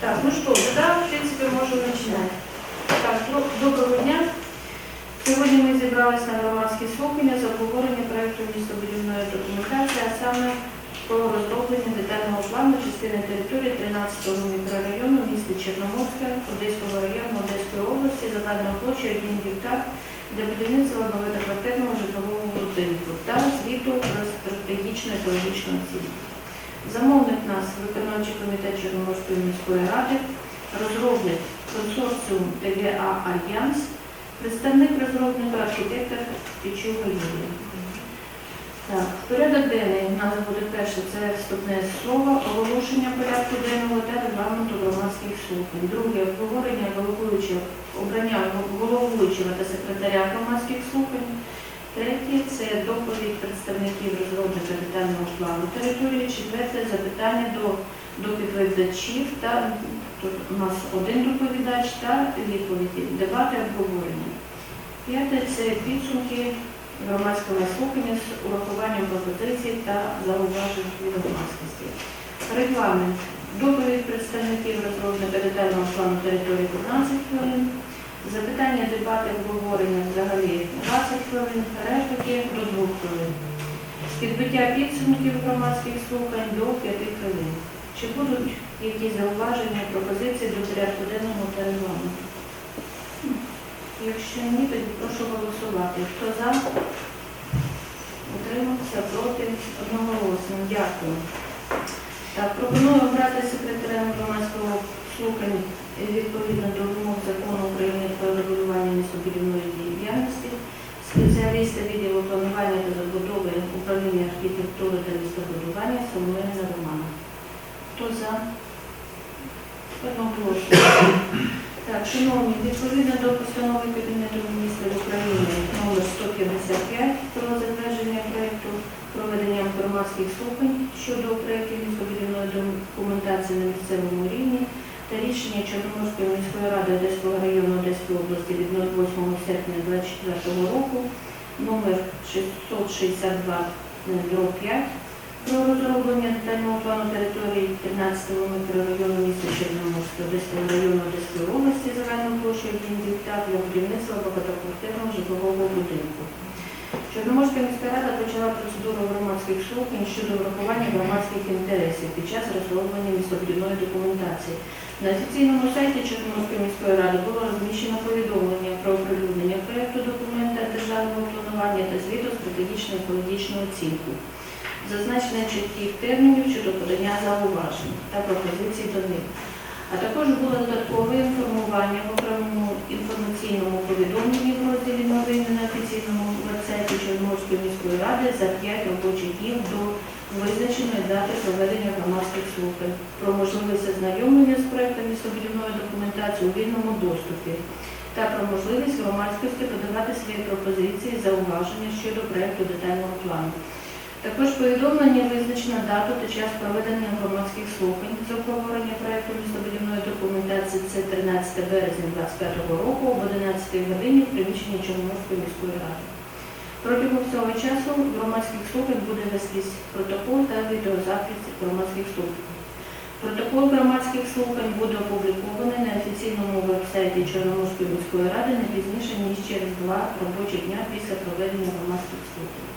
Так, ну что, тогда, в принципе, можемо починати. Так, ну, доброго дня. Сьогодні ми зібралися на громадські слухання з обговорення проєкту містобудівної документації, а саме про розроблення детального плану частини території 13-го мікрорайону міста Чорноморська, Одеського району Одеської області, загальною площею 1 гектар для будівництва багатоквартирного житлового будинку та звіту про стратегічну екологічну оцінку. Замовник нас виконавчий комітет Чорноморської міської ради, розробник консорціум ТГА Альянс, представник розробника архітектор Пічуга Юлія. Так, порядок денний у нас буде перше, це вступне слово, оголошення порядку денного та регламенту громадських слухань. Друге, обговорення головуючого, обрання головуючого та секретаря громадських слухань. Третє це доповідь представників розробника детального плану території. Четверте запитання до доповідачів та тут у нас один доповідач та відповіді, дебати обговорення. П'яте це підсумки громадського слухання з урахуванням пропозицій та зауважень громадськості. Регламент. Доповідь представників розробника детального плану території 15 хвилин. Запитання, дебати, обговорення взагалі 20 хвилин, репліки до 2 хвилин. Підбиття підсумків громадських слухань до 5 хвилин. Чи будуть якісь зауваження, пропозиції до порядку денного та регламенту? Якщо ні, тоді прошу голосувати. Хто за? Утримався проти одноголосно. Дякую. Так, пропоную обрати секретарем громадського слухання відповідно до вимог закону України про регулювання містобудівної діяльності, спеціаліста відділу планування та забудови управління архітектури та містобудування Самуїна Романа. Хто за? Одноголосно. Так, шановні, відповідно до постанови Кабінету міністрів України номер 155 про затвердження проєкту проведення громадських слухань щодо проєктів містобудівної документації на місцевому рівні та рішення Чорноморської міської ради Одеського району Одеської області від 08 серпня 2024 року номер 662 5 про розроблення детального плану території 13-го мікрорайону міста Чорноморська Одеського району Одеської області загальною площею 1 гектар для будівництва багатоквартирного житлового будинку. Чорноморська міська рада почала процедуру громадських слухань щодо врахування громадських інтересів під час розроблення містобудівної документації. На офіційному сайті Чорноморської міської ради було розміщено повідомлення про оприлюднення проєкту документа державного планування та звіту стратегічну екологічну оцінку. Зазначення чітких термінів щодо подання зауважень та пропозицій до них. А також було додаткове інформування в окремому інформаційному повідомленні в розділі новини на офіційному вебсайті Чорноморської міської ради за 5 робочих днів до визначеної дати проведення громадських слухань про можливість ознайомлення з проектом містобудівної документації у вільному доступі та про можливість громадськості подавати свої пропозиції, зауваження щодо проекту детального плану. Також повідомлення визначено дату та час проведення громадських слухань з обговорення проекту містобудівної документації. Це 13 березня 2025 року об 11 годині в приміщенні Чорноморської міської ради. Протягом цього часу громадських слухань буде вестись протокол та відеозапис громадських слухань. Протокол громадських слухань буде опублікований на офіційному веб-сайті Чорноморської міської ради не пізніше, ніж через два робочі дня після проведення громадських слухань.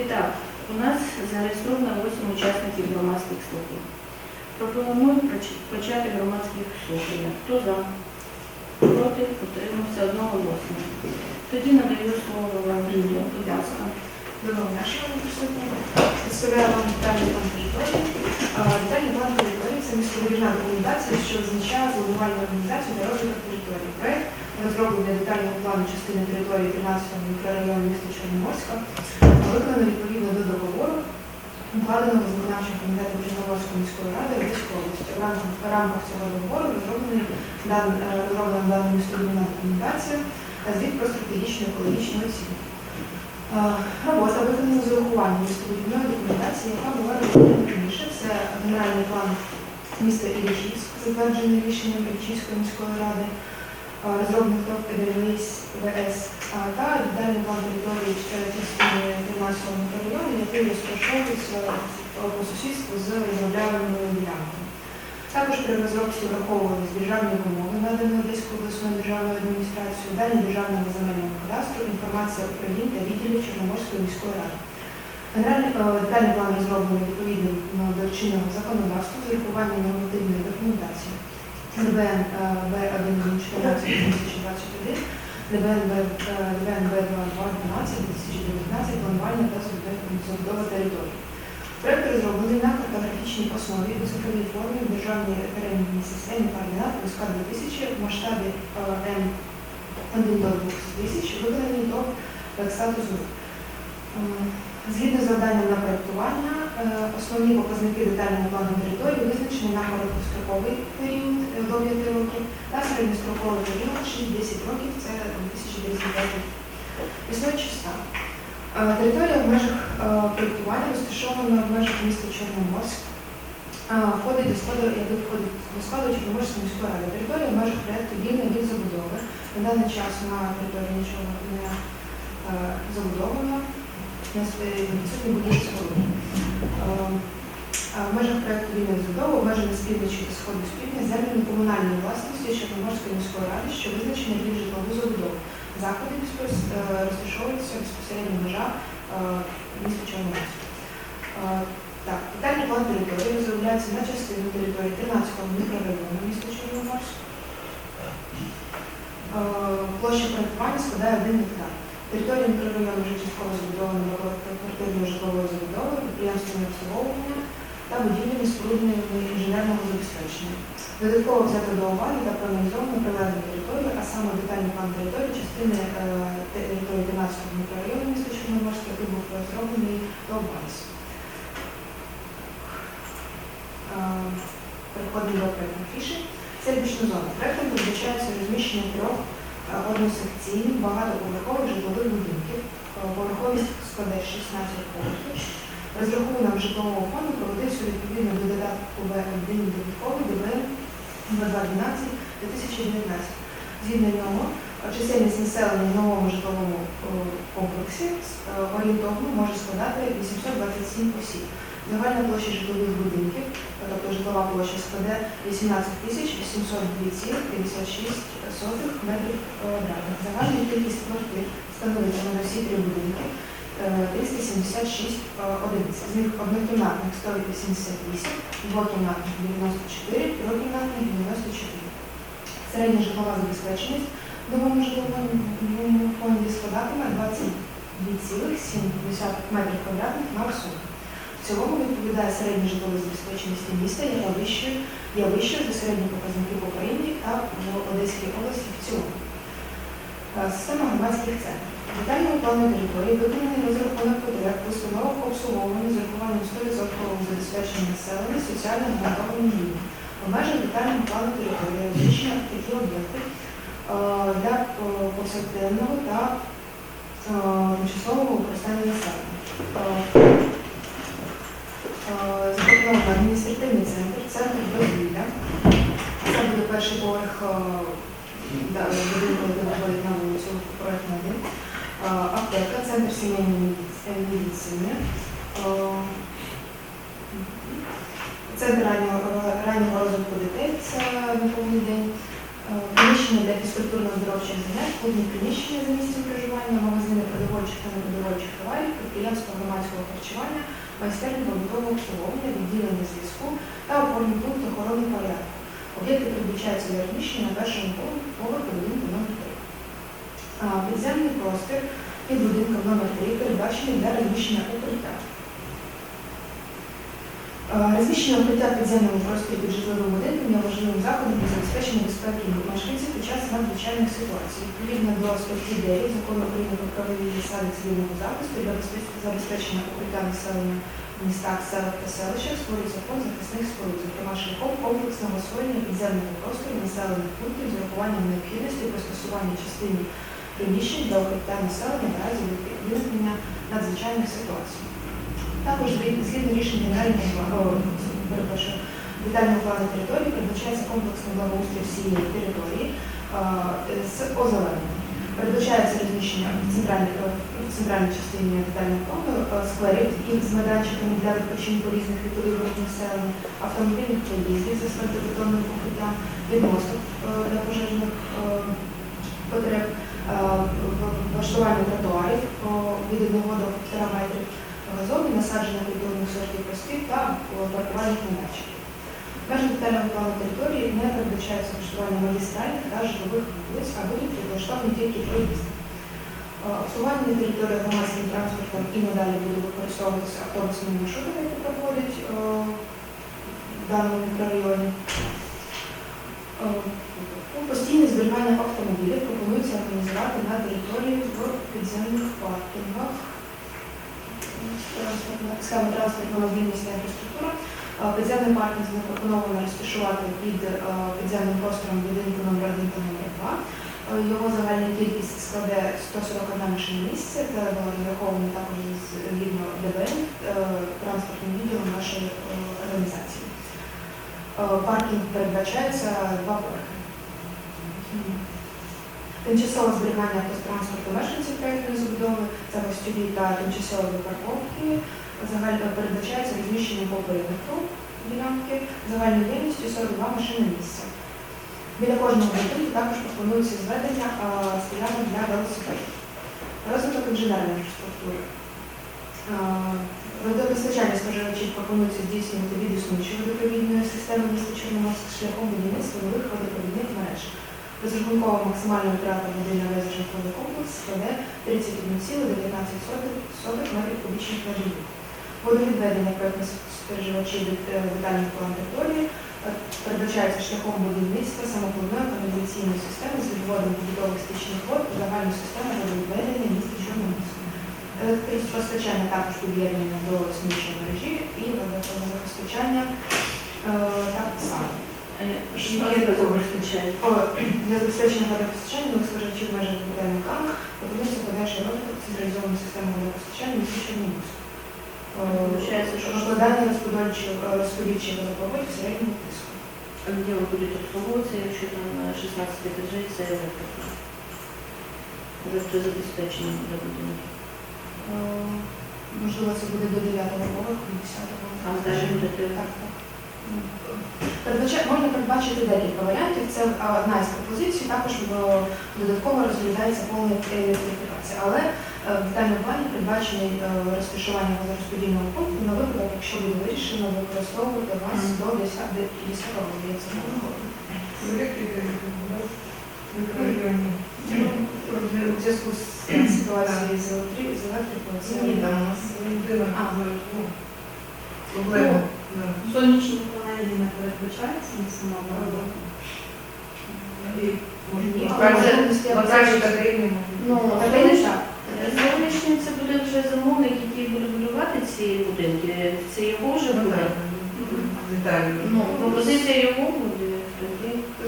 І так, у нас зареєстровано 8 учасників громадських слухань. Пропоную поч- почати громадські слухання. Хто за? Проти? Утримався одноголосно. Тоді надаю слово. Будь ласка. Доброго шановні присутні. Представляю вам детальний план території. Детальний план території це містобудівна документація, що означає планування організацію та розвиток території. Проект розроблення детального плану частини території 13 мікрорайону міста Чорноморська виконано відповідно до договору, укладеного з виконавчим комітетом Чорноморської міської ради Одеської області. В рамках, цього договору розроблена дана документація та звіт про стратегічну екологічну оцінку. Е, Робота виконана з урахуванням містобудівної документації, яка була розроблена раніше. Це генеральний план міста Іллічівськ, затверджений рішенням Іллічівської міської ради, е, розробник ТОВ ПДВС ВС, та детальний план території 13 мікрорайону, який розташовується по сусідству з розробляємими ділянками. Також при розробці враховувались державні вимоги, надані Одеською обласною державною адміністрацією, дані державного земельного кадастру, інформація управлінь та відділів Чорноморської міської ради. Е, план розроблений відповідно до чинного законодавства з урахуванням нормативної документації. ДБН Б1 14 2021, ДБН Б2 12 2019, планування та забудова території. Проект розроблений на картографічній основі у цифровій формі в державній референдумній системі координат ВСК 2000 в масштабі е, М1 до 2000, виконаний до статусу. Згідно з завданням на проєктування, е, основні показники детального плану території визначені на короткостроковий період е, до 5 років та середньостроковий період 6-10 років, це 2035 рік. Існуючий стан. Територія в межах е, проєктування розташована в межах міста Чорноморськ. Входить до складу, який входить до складу Чорноморської міської ради. Територія в межах проєкту вільна від забудови. На даний час на території нічого не е, забудовано. Е, відсутні будівлі. Е, В межах проєкту вільної забудови обмежені з півночі та сходу з півдня землями комунальної власності Чорноморської міської ради, що визначені під житлову забудову. Заходи е, розташовуються безпосередньо межа е, міста Чорноморськ. Е, Так, детальний план території розробляється на частину території 13-го мікрорайону міста Чорноморськ. Е, Площа проєктування складає 1 гектар. Територія мікрорайону вже частково забудована багатоквартирною житловою забудовою, підприємствами обслуговування та будівлями спорудними інженерного забезпечення. Додатково взято до уваги та проаналізовано прилеглу територію, а саме детальний план території частини е, території 12 мікрорайону міста Чорноморська, який був розроблений до ВАНС. Е, Переходимо до проєктної фіші. Сервісна зона. Проєктом передбачається розміщення трьох е, односекційних багатоповерхових житлових будинків. Поверховість складає 16 поверхів. Розрахунок житлового фонду проводився відповідно до додатку В1 додатковий ДБН 2212 2019. Згідно нього, чисельність населення в новому житловому е, комплексі е, орієнтовно може складати 827 осіб. Загальна площа житлових будинків, тобто житлова площа складе 18 тисяч 802,56 метрів квадратних. Загальна кількість квартир становить на всі три будинки 376 е, одиниць. З них однокімнатних 188, двокімнатних 94, трьохкімнатних 94. Середня житлова забезпеченість в новому житловому фонді складатиме 22,7 метрів квадратних на особу. В цілому відповідає середній житловій забезпеченості міста, яка вищою, є вищою за середні показники по Україні та в Одеській області в цілому. Е, Система громадських центрів. Детального плану території виконаний розрахунок потреб в установах обслуговування з урахуванням 100% забезпечення населення соціально гарантованим рівнем. В межах детального плану території розміщено такі об'єкти е, для е, повсякденного та тимчасового використання населення. Запропонований адміністративний центр, центр дозвілля. Це буде перший поверх будинку, проект на один. Е, Аптека, центр сімейної медицини. Центр раннього, раннього розвитку дітей, на повний день. Приміщення для фізкультурно-здоровчих занять, приміщення за місцем проживання, магазини продовольчих та непродовольчих товарів, підприємства громадського харчування, майстерні побутового обслуговування, відділення зв'язку та опорний пункт охорони порядку. Об'єкти передбачаються розміщені на першому поверху будинку номер 3. А, Підземний простір під будинком номер 3 передбачений для розміщення укриття. Розміщення укриття підземному просторі під житловим будинком є важливим заходом для забезпечення безпеки мешканців надзвичайних ситуацій. Відповідно до статті 9 закону України про правові засади цивільного захисту для забезпечення укриття населення в містах, селах та селищах створюється фонд захисних споруд, зокрема шляхом комплексного освоєння підземного простору населених пунктів з урахуванням необхідності пристосування частини приміщень для укриття населення в разі виникнення надзвичайних ситуацій. Також згідно рішень генерального перепрошую, детального плану території передбачається комплексний благоустрій всієї території з озелененням. Передбачається розміщення в центральній, е, в центральній частині детального плану е, скверів і з майданчиками для відпочинку різних вікових груп населення, автомобільних проїздів з асфальтобетонним покриттям, відмосток е, для пожежних е, потреб, е, влаштування тротуарів від 1 до 1,5 метрів, газону, насадження культурних сортів проспів та е, паркувальних майданчиків. В межах детального плану території не передбачається влаштування магістральних та житлових вулиць, а будуть влаштовані тільки проїзд. Е, Обслуговування на території громадським транспортом і надалі буде використовуватися автобусними маршрутами, які проходять е, в даному мікрорайоні. Е, Постійне зберігання автомобілів пропонується організувати на території в підземних паркінгах. Схема транспортного мобільність інфраструктура. Підземний паркінг запропоновано розташувати під е, підземним простором будинку номер 1 та номер 2. Е, Його загальна кількість складе 141 машина місце та враховані також згідно ДБН е, транспортним відділом нашої е, організації. Паркінг передбачається два поверхи. Тимчасове зберігання автотранспорту мешканців проєктної забудови, це гостьові та тимчасові парковки. Загально передбачається розміщення по периметру ділянки загальною ємністю 42 машини місця. Біля кожного будинку також пропонується зведення стоянок для велосипедів. Розвиток інженерної інфраструктури. Водопостачання споживачів пропонується здійснювати від існуючої водопровідної системи міста Чорноморськ шляхом будівництва нових водопровідних мереж. Розрахункова максимальна витрата води на весь житловий комплекс складе 31,19 метрів кубічних на добу. Водовідведення проєктних споживачів від детальних план території е, передбачається шляхом будівництва самопливної каналізаційної системи з відводом побутових стічних вод у загальну систему водовідведення міста Чорноморська. Електропостачання також під'єднання до існуючої мережі і водопостачання е, так само. Для забезпечення водопостачання нових споживачів в межах детальних планів пропонується подальший розвиток централізованої системи водопостачання Чорноморська. Получається, що Складання розподільчих водопроводів середнього тиску. А де ви будете обслуговуватися, якщо там 16 етажей це електрика? Електрозабезпечення буде будинку. Е, Можливо, це буде до 9 поверху, до 10-го. А далі будете Так, так. Можна передбачити декілька варіантів. Це одна із пропозицій. Також додатково розглядається повна електрифікація. Але е, в детальному плані передбачений е, розташування газорозподільного пункту на випадок, якщо буде вирішено використовувати газ до 10 10-го, здається, У зв'язку з ситуацією з електри- з електрикою, це Ні, там Сонячні панелі не передбачаються на самому роботу. Сонячні це буде вже замовник, який буде будувати ці будинки. Це його вже Ну, буде. Ну, пропозиція його буде.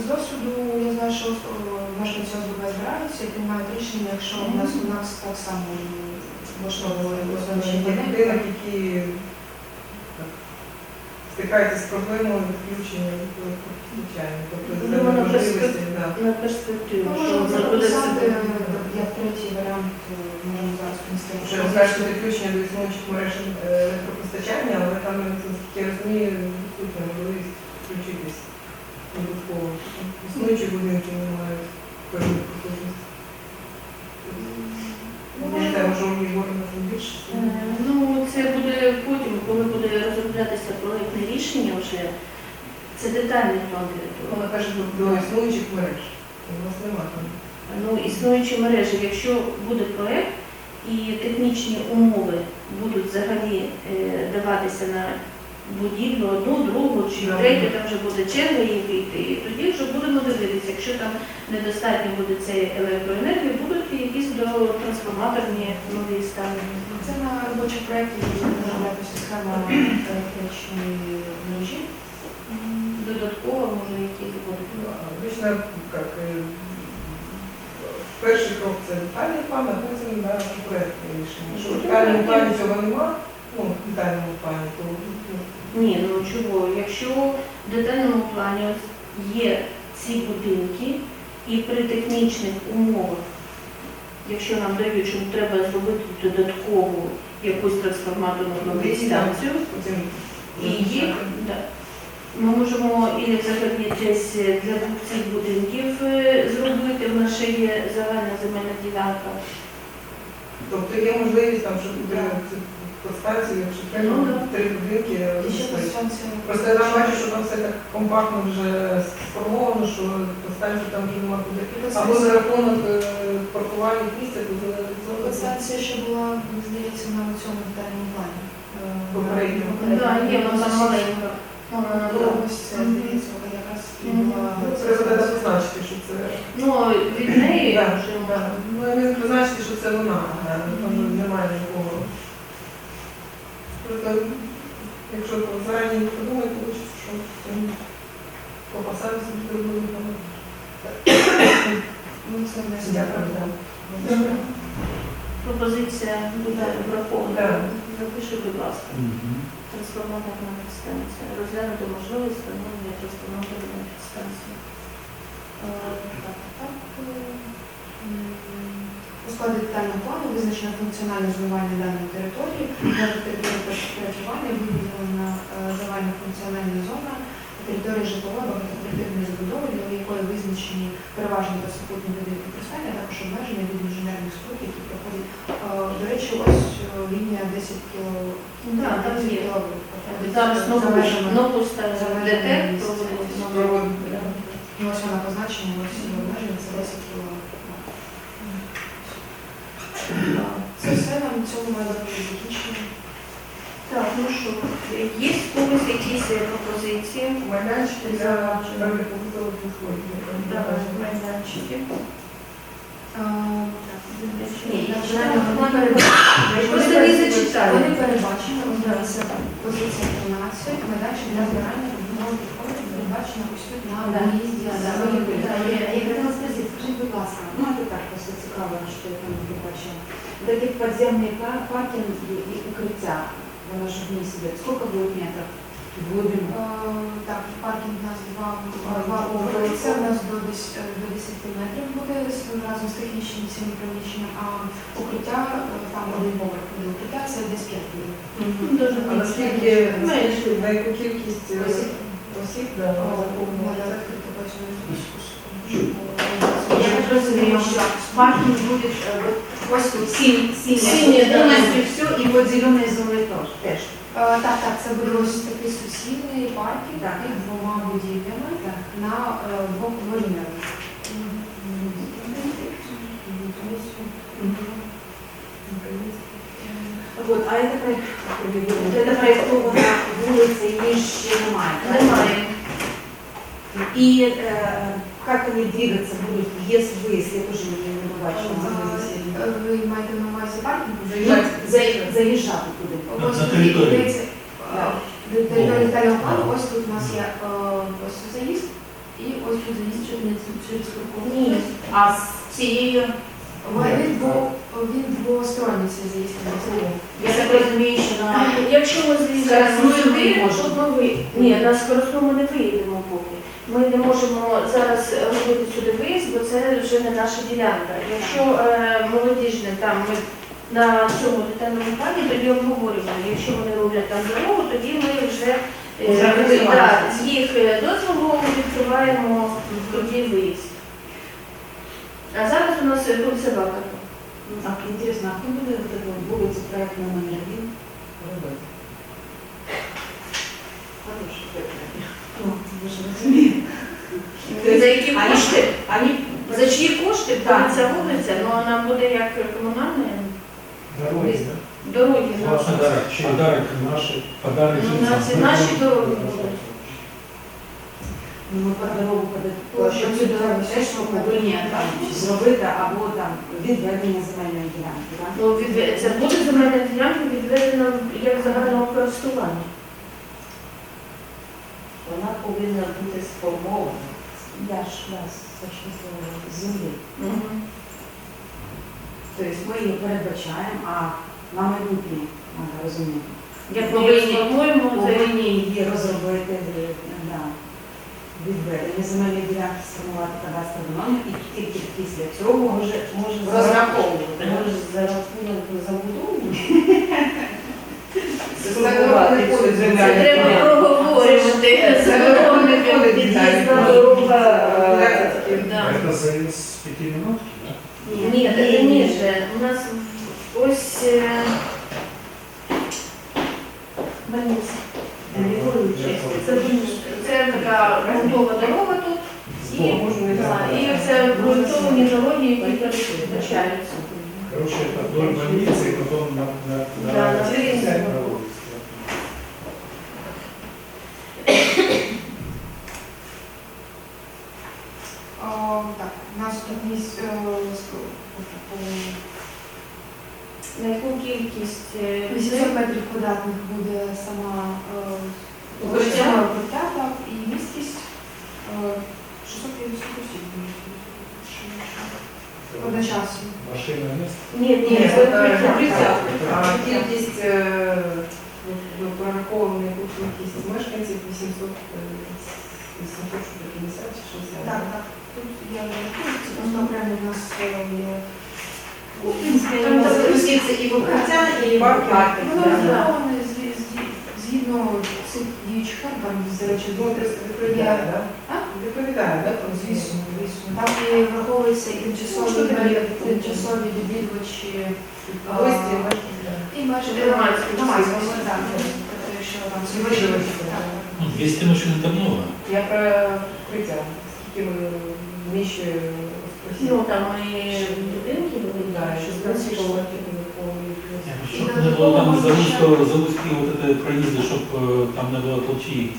З досвіду я знаю, що о, мешканці ОСББ збираються і приймають рішення, якщо у нас у нас так само влаштовували сонячні будинок, які стикаються з проблемою відключення. Тобто Ну, це вона можливості, да. На перспективу, що можемо це буде записати як третій варіант, е, можемо зараз принести. Що ви кажете, відключення до існуючих мереж е, електропостачання, але там, наскільки я розумію, відсутня можливість включитись додатково. Існуючі будинки не мають певних потужностей. Ну, у більше. Е, Ну, це буде потім, коли буде розроблятися проєктне рішення вже. Це детальний території. Вона каже, до існуючих мереж. У нас немає там. Ну, існуючі мережі, якщо буде проєкт і технічні умови будуть взагалі е, даватися на будівлю одну, другу чи третю, там вже буде черга їм вийти, і тоді вже будемо дивитися, якщо там недостатньо буде цієї електроенергії, будуть якісь до трансформаторні нові ставлені. Це на робочих буде розроблятися схема електричної мережі. Додатково може якісь будуть. Обычно как э, перший крок це детальний план, а потім да, проєктне рішення. Що в детальному плані цього нема, ну, в детальному плані, то ну, Ні, ну чого? Якщо в детальному плані є ці будинки, і при технічних умовах якщо нам дають, що треба зробити додаткову якусь трансформаторну станцію, і їх да, ми можемо і взагалі десь для двох цих будинків е, зробити. В нас ще є загальна земельна ділянка. Тобто є можливість там, щоб подстанцію, якщо треба, три станція. Просто я там бачу, що там все так компактно вже сформовано, що подстанцію там вже нема куди. Або за рахунок е, паркувальних місць, або за Станція ще була, здається, на цьому детальному плані. Е, Попередньо. Є вона маленька. Вона Була ось здається, якраз і була. Ну, Треба тоді позначити, що це. Ну, від неї вже да. Ну, я не позначити, що це вона, там немає нікого. Якщо зарані не подумати, то вийде, що це по посаді зробили. Ну, це не Дякую, да. Добре. пропозиція буде врахована. Запиши, будь ласка. Трансформаторна підстанція. Розглянути можливість встановлення трансформаторної підстанції. Е, Так, так. У складі детального плану визначено функціональне зонування даної території. Межа території проживання виділена е, загальна функціональна зона території житлової багатоквартирної забудови, для якої визначені переважні та супутні види використання, а також обмеження від інженерних споруд, які проходять. Е, До речі, ось е, лінія 10 кіло. Да, там 10 є. кіловольт Зараз за нову Да. І ось вона позначена, ось обмеження це 10 кіловольт. Це все нам цьому має закінчено. Так, ну що, є в когось якісь е, пропозиції? Майданчики для побутових відходів. Давай, майданчики. Вони. Просто не зачитаю. Вони ось дивіться, позиція 13, майданчик для збирання побутових відходів передбачено ось тут на Да. виїзді Да, з да, Великої да, Дороги. є. Я хотела спросить, скажите, будь ласка, ну это так, просто цікаво, що я там не бачила. Вот эти подземные пар- паркинги и укрытия в нашем місті, сколько будет метров в глубину? Е, Так, паркінг у нас два, два поверхи, це у нас до 10, е, до 10 метрів буде з- разом з технічним цим приміщенням, а укриття, е, там один поверх буде укриття, це десь 5 метрів. Дуже А наскільки, Менше. на яку кількість е, Осіб? Я так розумію, що буде е, повністю все, і от зеленої зони теж. Е, Так, так, це буде ось такий сусідний паркінг під двома будівлями на е, двох. Вот, а это, проект- вот это проектована вулиця, її ще немає. правильно? Немає. И э, как они двигаться будут, въезд, выезд, я тоже не, не побачила. Е, Ви маєте на увазі паркінг? Заїжджати. За- Заїжджати туди. На- Ось на тут території. йдеться, е, до території детального плану, ось тут у нас є е, ось тут заїзд, і ось тут заїзд через, через парковку. Ні, а з цією, він дво- він двосторонній цей заїзд. я так розумію, що на Якщо ми Скоростною сюди, не можемо. ми ви... Ні, на скоростному не виїдемо поки. Ми не можемо зараз робити сюди виїзд, бо це вже не наша ділянка. Якщо е, молодіжне там ми на цьому детальному плані, тоді обговорюємо. Якщо вони роблять там дорогу, тоді ми вже е, Вже да, з їх е, дозволу відкриваємо тоді виїзд. А зараз у нас е, консерватор. а, інтересно, а хто буде вулицю проектну номер один робити? Хороший проект. Ну. За які кошти? За чиї кошти Так. ця вулиця, ну вона буде як комунальна Дороги, да? дороги. Власне, наші. Ну, наші, наші дороги будуть. Ну, ми по дорогу по Площа цю дорогу теж повинні зробити або там відведення земельної ділянки. так? Ну, відве- це буде земельна ділянка відведена як загального користування. Вона повинна бути сформована. Я ж вас точно з землі. Тобто ми її передбачаємо, а на майбутнє треба розуміти. Як Ми ми її сформуємо, це повинні її розробити. Відведення земельної ділянки сформувати кадастровий номер і тільки після цього може, може Розраховувати. може за рахунок забудови. Це. Це треба проговорювати з замовником під'їзна дорога. е. Это за из пяти минут? Ні, раніше. У нас ось е, больниця. Львової частини. Це, така грунтова дорога тут. І, і це ґрунтовні дороги, які передбачаються. Короче, это вдоль больницы, и потом на, на, на, Да, на на. О, Так, у нас тут місць е, На яку кількість е, 800 метрів квадратних буде сама е, Укриття? саме укриття, так, і місткість е, 650 осіб. буде. Одночасно. Машина место? Ні, ні, Ні, це це укриття. укриття. А кількість е, ну, прорахована яку кількість мешканців 800, е, 850 чи 60. Так, так. Тут я рахую, це у нас е, є. Там запуститься і. Воно розраховане зі- зі- згідно цих діючих карт, там, до речі, Ну, відповідає, так? Відповідає, так? Звісно, звісно. Там і враховується і тимчасові, Ну, тимчасові відвідувачі. Гості, І майже. Тобто, що там Відвідувачі. Так. Ну, 200 машин. Я про укриття. Скільки ви вміщує Ну, там і будинки були, Да, що значить, значить, Щоб не було там за вот это проїзди, щоб е, там не було толчі.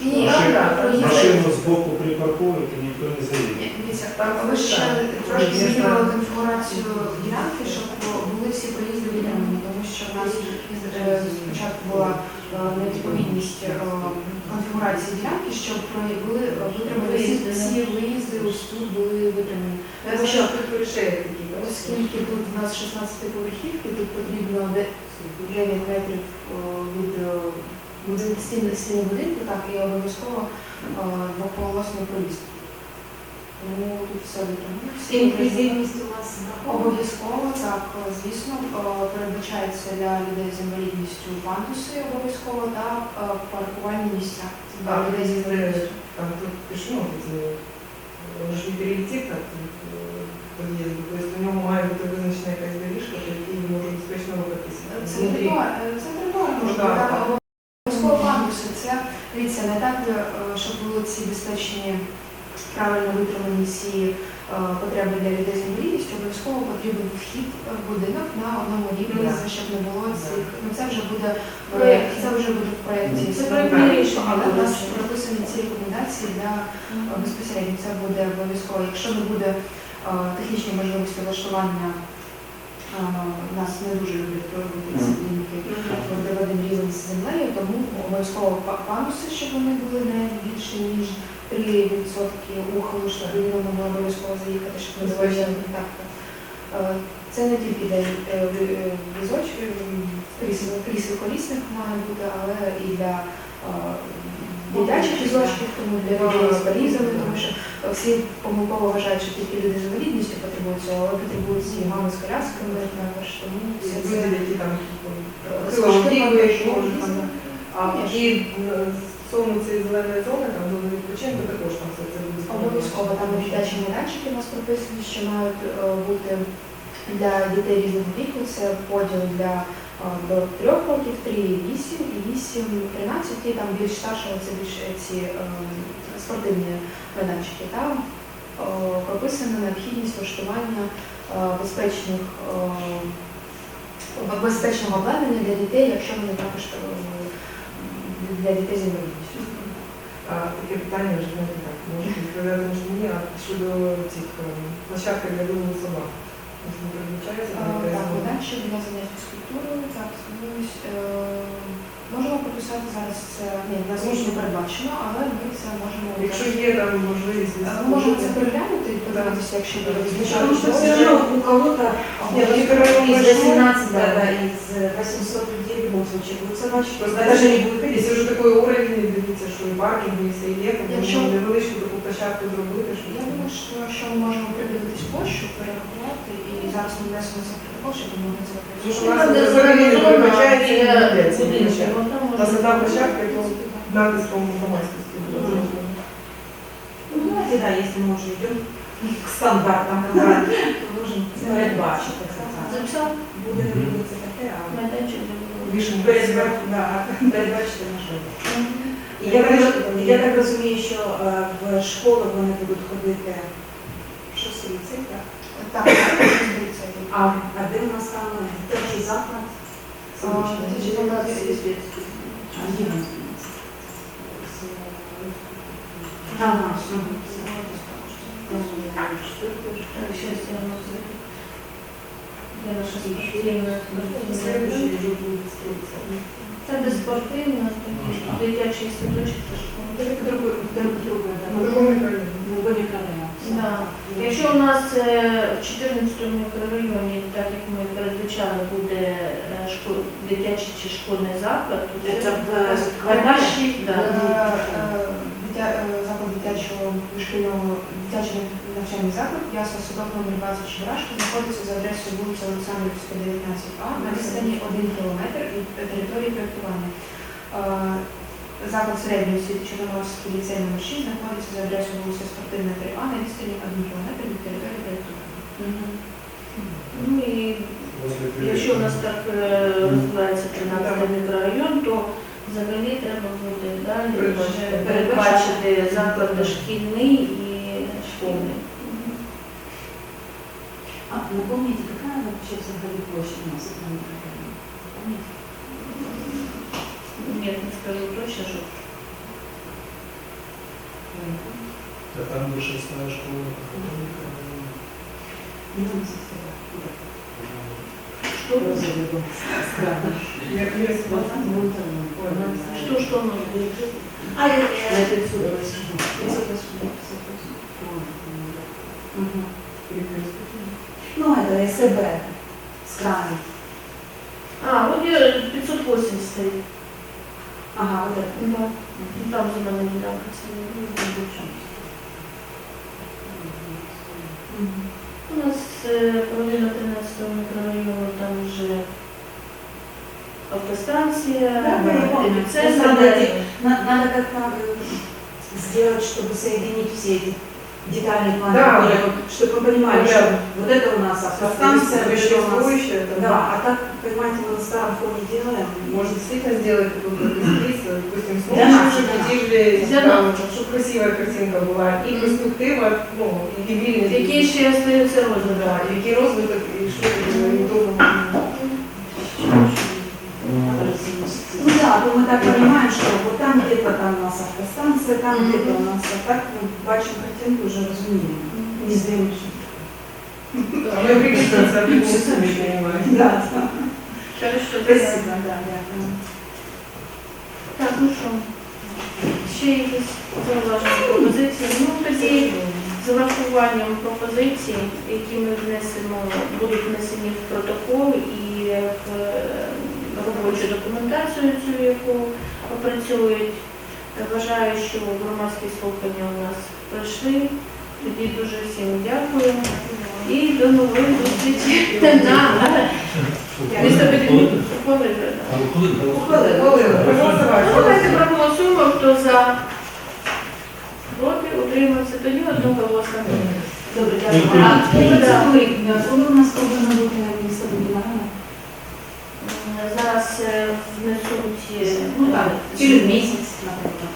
Ні, Машину- так, проїзд. Машину сбоку припаркуют, и не заедет. Ні, Дивіться, ви ще трошки змінювали конфігурацію ділянки, щоб були всі проїзди відомі, тому що в нас е, спочатку була е, невідповідність е, конфігурації ділянки, щоб були витримані всі, Виїзди, ось тут були витримані. Оскільки тут у нас 16 поверхівки, тут потрібно де- 9 метрів від будин- стіни стіни будинку, так і обов'язково двополосний проїзд. Тому тут все витримано. Інклюзивність у вас? Обов'язково, так, е, звісно, е, передбачається для людей з інвалідністю пандуси обов'язково та е, паркувальні місця для А, людей з інвалідністю. там тут пішло, он ж не перейти так під'їзду, тобто у нього має бути визначена якась доріжка, по якій він може безпечно рухатися. Це тротуар, це тротуар, Ну, можна так, так, так. обов'язково пандуси. Це, дивіться, не так, е, щоб були ці безпечні, правильно витримані всі е, потреби для людей з інвалідністю, обов'язково потрібен вхід в будинок на одному рівні, Да. щоб не було цих, ну це вже буде в Проєкт. це вже буде в проєкті. Це проєктне рішення Але у нас прописані ці рекомендації для е, безпосередньо це буде обов'язково. Якщо не буде технічні можливості влаштування, е, нас не дуже люблять де один рівень з землею, тому обов'язково па- пандуси, щоб вони були не більше ніж 3% ухилу, щоб людина могла обов'язково заїхати, щоб не так. Е, Це не тільки для е, е, візоч, е, крісел, колісних має бути, але і для дитячих візочків, тому для людей з валізами, тому що всі помилково вважають, що тільки люди з інвалідністю потребують цього, але потребують і мами з колясками також, тому все це Люди, які там е. А ті м, стосовно цієї зеленої зони, там зони відпочинку, також там все це буде. Обов'язково там і дитячі майданчики у нас прописані, що мають е, бути для дітей різного віку. Це поділ для е, до 3 років, 3 і 8, і 8, 13, і там більш старше, це більш е, ці е, спортивні майданчики. Там е, прописана необхідність влаштування е, безпечних безпечного обладнання для дітей, якщо вони також для дітей з інвалідністю. А таке питання вже не так. Може відповідати мені, а щодо цих площадки для вилову собак. Так, далі для занять фізкультурою, так, ось, е, можемо прописати зараз це, ні, в нас не передбачено, але ми це можемо. Якщо є там можливість Ми можемо це переглянути і подивитися, якщо буде. Потому Тому що все одно у кого-то Ні, ну, из первое, 18, да, да, 800 людей любом случае собачки. Просто Это не будет ходить. Якщо вже такий уровень, дивіться, що і паркінг, і все є, Якщо- можна невеличку таку площадку зробити, щоб Я думаю, що якщо ми можемо придивитись площу, перерахувати, і зараз ми внесемо це в протокол, щоб ми могли це Тому що у нас взагалі не передбачається і не йдеться. площадка, і то натиском громадськості зроблено. Ну, давайте, да, если мы уже идем к стандартам, да, то передбачити це. Записав Буде не буде це таке, а майданчик для вибору. Вишенька. передбачити, можливо. Я, так- я так розумію, що е, в школу вони будуть ходити що ліцей, так? Так. А, а де у нас там дитячий заклад? А, Це де спортивна, тоді дитячий садочок. Ну. Ну. Якщо у нас е, в 14 мікрорайоні, так як ми передбачали, буде е, дитячий чи школьний заклад, то Це в Е, Заклад дитячого дошкільного дитячий навчальний заклад, ясла садок номер 20 Чебурашки, знаходиться за адресою вулиця Олександрівська, 19А, на відстані 1 кілометр від території проєктування. Е, Заклад середньої освіти Чорноморський ліцей номер 6 знаходиться за адресою вулиця Спортивна 3А на відстані 1 кілометр від території проєктування. Ну і якщо у нас так е, розвивається 13 мікрорайон, то взагалі треба буде далі Передбачити. вже передбачити заклад дошкільний і шкільний. А, напомните, какая вообще взагалі площадь у нас этом? Ні, не скажу точно, що Та там де шестая школа. Ну, совсем. що, Странно. Як є что может быть? А, я на 588. 588. Мгм. Ну, это СБ с краю. А, от є 580 стоїть. Ага, вот это. Да. Ну, Там земельна ділянка це Мгм. У нас е, половина 13 мікрорайону, там вже автостанція, Да, я помню. епіцентр. Просто надо, на- надо как-то сделать, чтобы соединить все эти детальные планы, Да. которые вот, чтобы вы понимали, Да. что вот это у нас автостанция, вот это у нас... существующее, Да, а так, понимаете, мы на старом фоне делаем. Можно действительно сделать такую быстрицу, допустим, с Для помощью нас, же да. будівлі, Для там, нас. щоб красива картинка була, і перспектива, ну, і вільність. Які ще остаються Да, розвиток. який розвиток і що буде довго. Ну да, то мы так понимаем, что вот там где-то там у нас автостанция, там Мгм. где-то у нас, а так ну, бачим картинку уже разумеем. Не здаемся. А ми прикріпимося в любому случае, понимаєш. Да, да. Хорошо, Спасибо, да, дякую. Так, ну що, ще якісь зауваження пропозиції? Ну, тоді з урахуванням пропозицій, які ми внесемо, будуть внесені в протокол і в е, робочу документацію цю, яку опрацюють. Вважаю, що громадські слухання у нас пройшли. Тоді дуже всім дякую. І до на Коли? Проголосувати. Давайте проголосуємо, хто за, проти, утримався, тоді одноголосно. Добре, Ну, дякую. А ну, процедури, коли у нас повинно бути місто будівельне? М, Зараз е, внесуть, е, Ну так, через місяць, наприклад.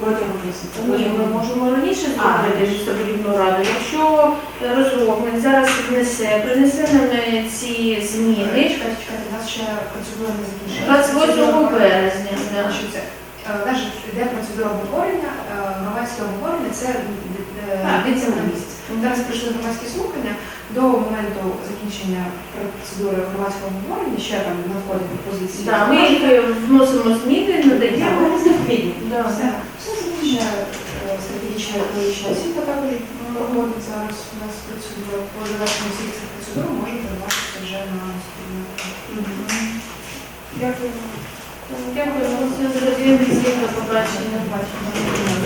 Протягом місяця. Ні, ми можемо раніше зробити містобудівну раду. Якщо розробник зараз внесе, принесе нам е, ці зміни Чекайте, чекайте, у нас ще процедура не закінчена. 28 березня. да. Значить, це, е, йде процедура обговорення, е, громадське обговорення це е, Так. на місяць. Зараз прийшли громадські слухання. До моменту закінчення процедури громадського обговорення ще там надходять пропозиції. Да, Ми їх вносимо зміни, надаємо. Да. Все, все закінчення е, стратегічна екологічна освіта також проходить зараз у нас процедура. По завершенню всіх цих процедур може передбачитися вже на наступну. Дякую. Дякую, все зрозуміло, всім до побачення.